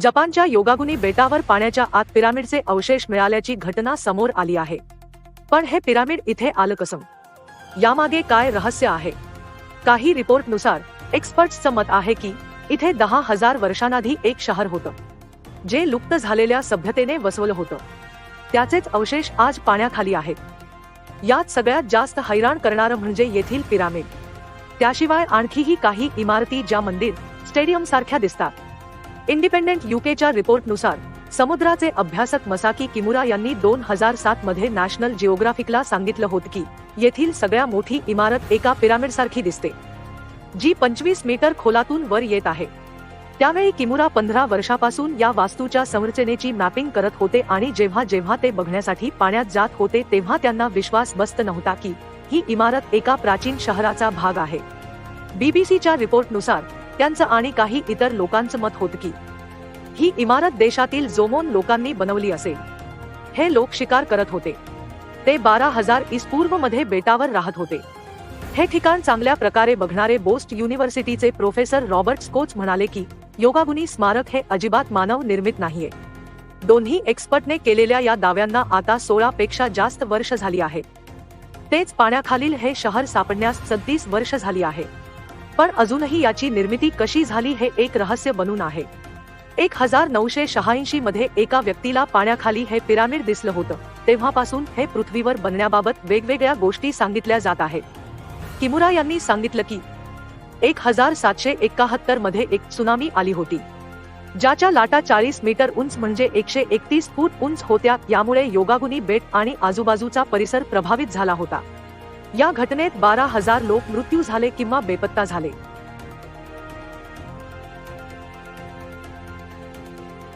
जपानच्या योगागुनी बेटावर पाण्याच्या आत पिरामिडचे अवशेष मिळाल्याची घटना समोर आली आहे. पण हे पिरामिड इथे आलं कसं? यामागे काय रहस्य आहे? काही रिपोर्टनुसार एक्सपर्ट्सचं मत आहे की इथे दहा हजार वर्षांआधी एक शहर होतं जे लुप्त झालेल्या सभ्यतेने वसवलं होतं. त्याचेच अवशेष आज पाण्याखाली आहेत. यात सगळ्यात जास्त हैराण करणारं म्हणजे येथील पिरामिड. त्याशिवाय आणखीही काही इमारती ज्या मंदिर स्टेडियम सारख्या दिसतात इंडिपेंडेंट युकेच्या रिपोर्टनुसार समुद्राचे अभ्यासक मसाकी किमुरा यांनी दोन हजार सात मध्ये नॅशनल जिओग्राफिकला सांगितलं होतं की येथील सगळ्या मोठी इमारत एका पिरामिड सारखी दिसते. जी पंचवीस मीटर खोलातून वर येत आहे. त्यावेळी किमुरा पंधरा वर्षापासून या वास्तूच्या संरचनेची मॅपिंग करत होते आणि जेव्हा जेव्हा ते बघण्यासाठी पाण्यात जात होते तेव्हा त्यांना विश्वास बसत नव्हता की ही इमारत एका प्राचीन शहराचा भाग आहे. बीबीसीच्या रिपोर्टनुसार त्यांचं आणि काही इतर लोकांचं मत होतं की ही इमारत देशातील जोमोन लोकांनी बनवली असेल हे लोक शिकार करत होते. ते बारा हजार पूर्वमध्ये बेटावर राहत होते. हे ठिकाण चांगल्या प्रकारे बघणारे बोस्ट युनिव्हर्सिटीचे प्रोफेसर रॉबर्ट स्कोच म्हणाले की योगागुनी स्मारक हे अजिबात मानव निर्मित नाहीये. दोन्ही एक्सपर्टने केलेल्या या दाव्यांना आता सोळा पेक्षा जास्त वर्ष झाली आहे. तेच पाण्याखालील हे शहर सापडण्यास सदतीस वर्ष झाली आहे. पण अजूनही याची निर्मिती कशी झाली हे एक रहस्य बनून आहे. एक हजार नऊशे शहाऐंशी मध्ये एका व्यक्तीला पाण्याखाली हे पिरामिड दिसलं होतं. तेव्हापासून हे पृथ्वीवर बनण्याबाबत वेगवेगळ्या गोष्टी सांगितल्या जात आहेत. किमुरा यांनी सांगितलं की एक हजार सातशे एकाहत्तरमध्ये एक सुनामी आली होती. ज्याच्या लाटा चाळीस मीटर उंच म्हणजे एकशे एकतीस फूट उंच होत्या यामुळे योगागुनी बेट आणि आजूबाजूचा परिसर प्रभावित झाला होता. या घटनेत बारा हजार लोक मृत्यू झाले किंवा बेपत्ता झाले.